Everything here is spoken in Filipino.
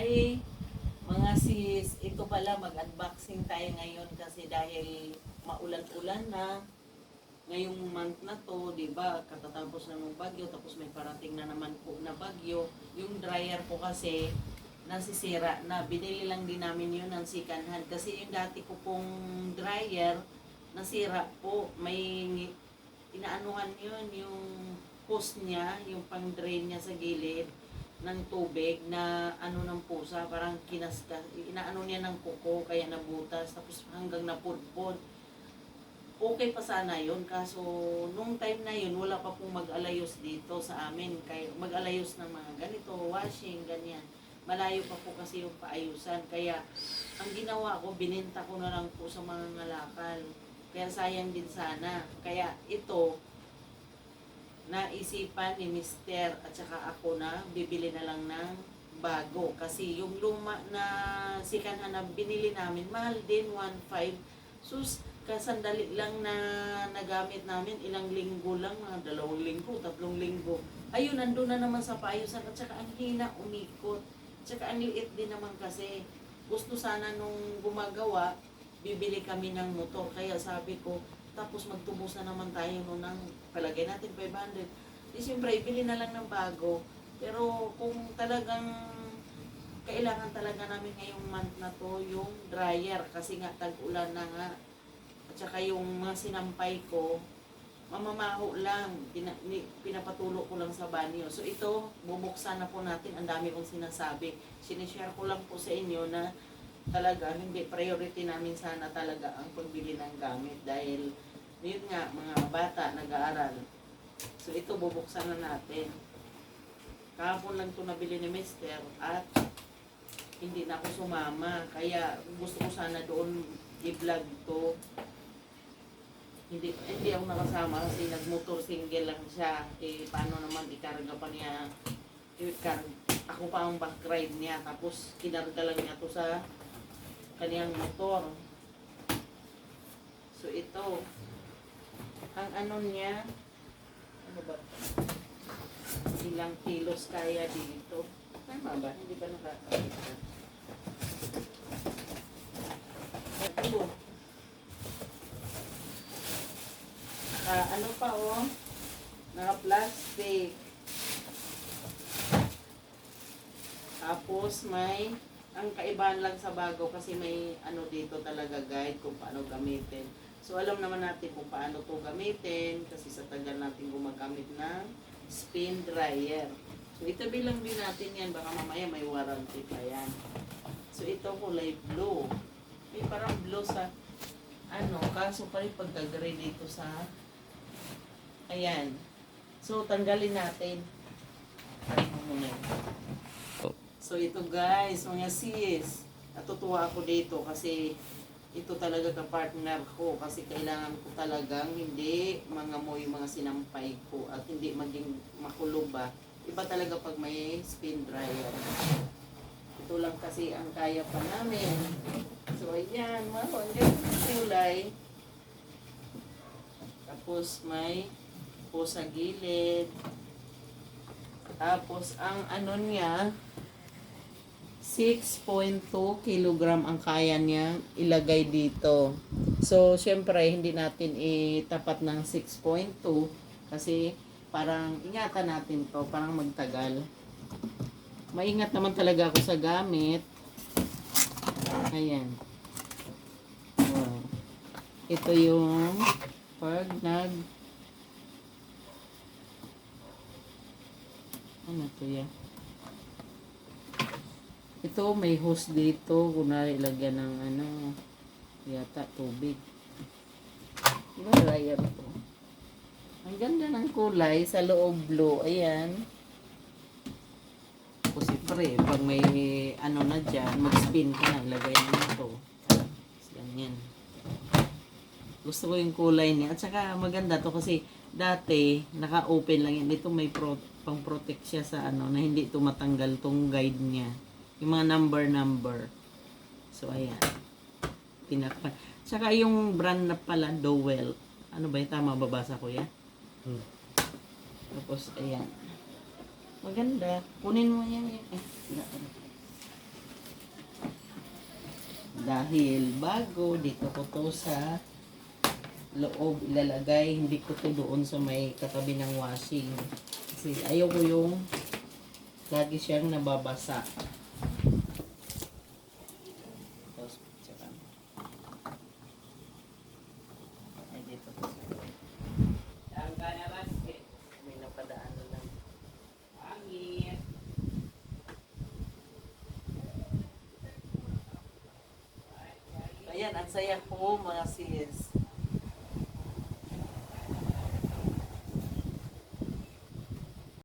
Ay, mga sis, ito pala mag-unboxing tayo ngayon kasi dahil maulan-ulan na ngayong month na to, 'di ba? Katatapos na ng bagyo tapos may parating na naman po na bagyo. Yung dryer ko kasi nasisira na binili lang din namin yun ng second hand kasi yung dati ko pong dryer nasira po may inaanuhan yun yung hose niya yung pang drain niya sa gilid ng tubig na ano ng pusa parang kinaska inaano niya ng kuko kaya nabutas tapos hanggang napudpod okay pa sana yun kaso nung time na yun wala pa pong mag-alayos dito sa amin. Kaya mag-alayos ng mga ganito washing ganyan. Malayo pa po kasi yung paayusan. Kaya ang ginawa ko binenta ko na lang po sa mga ngalakal. Kaya sayang din sana. Kaya ito naisipan ni Mister at saka ako na bibili na lang ng bago. Kasi yung luma na sikanhan na binili namin mahal din 1.5 sus kasandali lang na nagamit namin. Ilang linggo lang mga dalawang linggo tatlong linggo. Ayun nandun na naman sa paayusan at saka ang hina umikot. At saka ang liit din naman kasi. Gusto sana nung gumagawa bibili kami ng motor. Kaya sabi ko tapos magtubos na naman tayo no ng palagay natin 500. Di siyempre, ibili na lang ng bago. Pero kung talagang kailangan talaga namin ngayong month na to yung dryer kasi nga tag-ulan na nga. At saka yung mga sinampay ko, mamamaho lang, pinapatulo ko lang sa banyo. So ito, bubuksan na po natin, ang dami kong sinasabi. Sinishare ko lang po sa inyo na talaga, hindi priority namin sana talaga ang pagbili ng gamit dahil yun nga, mga bata nag-aaral. So ito bubuksan na natin. Kahapon lang ito nabili ni Mister at hindi na ako sumama. Kaya gusto ko sana doon i-vlog to. Hindi, hindi ako nakasama kasi nag-motor single lang siya. Eh, paano naman ikarga pa niya. Ikar ako pa ang back ride niya. Tapos kinarga lang niya to sa kaniyang motor. So ito, ang ano niya, ano ba? Ilang kilos kaya dito. Tama ba? Hindi ba nakakita? Ito. Ah, ano pa oh? Naka-plastic. Tapos may ang kaibahan lang sa bago kasi may ano dito talaga guide kung paano gamitin. So alam naman natin kung paano to gamitin kasi sa tagal natin gumagamit ng spin dryer. So itabi lang din natin yan baka mamaya may warranty pa yan. So ito kulay blue. May parang blue sa ano, kaso pa rin pagkagray dito sa ayan. So tanggalin natin. Ay, muna yun. So ito guys, mga sis, natutuwa ako dito kasi ito talaga ka-partner ko kasi kailangan ko talagang hindi mangamoy yung mga sinampay ko at hindi maging makulog ba. Iba talaga pag may spin dryer. Ito lang kasi ang kaya pa namin. So ayan, mga ganda ng kulay. Tapos may po sa gilid. Tapos ang ano niya, 6.2 kilogram ang kaya niya ilagay dito. So, syempre, hindi natin itapat ng 6.2 kasi parang ingatan natin to, parang magtagal. Maingat naman talaga ako sa gamit. Ayan. Wow. Ito yung pag nag ano to yan? Ito, may hose dito. Kunwari, ilagyan ng ano, yata, tubig. Diba, dryer to? Ang ganda ng kulay sa loob blue. Ayan. Tapos, siyempre, pag may ano na dyan, mag-spin ka na, ilagay mo ito. Ganyan. Gusto ko yung kulay niya. At saka, maganda to kasi dati, naka-open lang yan. Ito may pro pang-protect siya sa ano, na hindi ito matanggal tong guide niya. Yung mga number-number. So, ayan. Pinaka. Tsaka yung brand na pala, Dowell. Ano ba yung tama babasa ko yan? Hmm. Tapos, ayan. Maganda. Kunin mo yan. yan. Eh, wala. Dahil bago, dito ko to sa loob ilalagay. Hindi ko to doon sa may katabi ng washing. Kasi ayaw ko yung lagi siyang nababasa. Tapos, tsaka, ay dito to sa may napadaan na lang. Ayan, ang saya ko mga sis.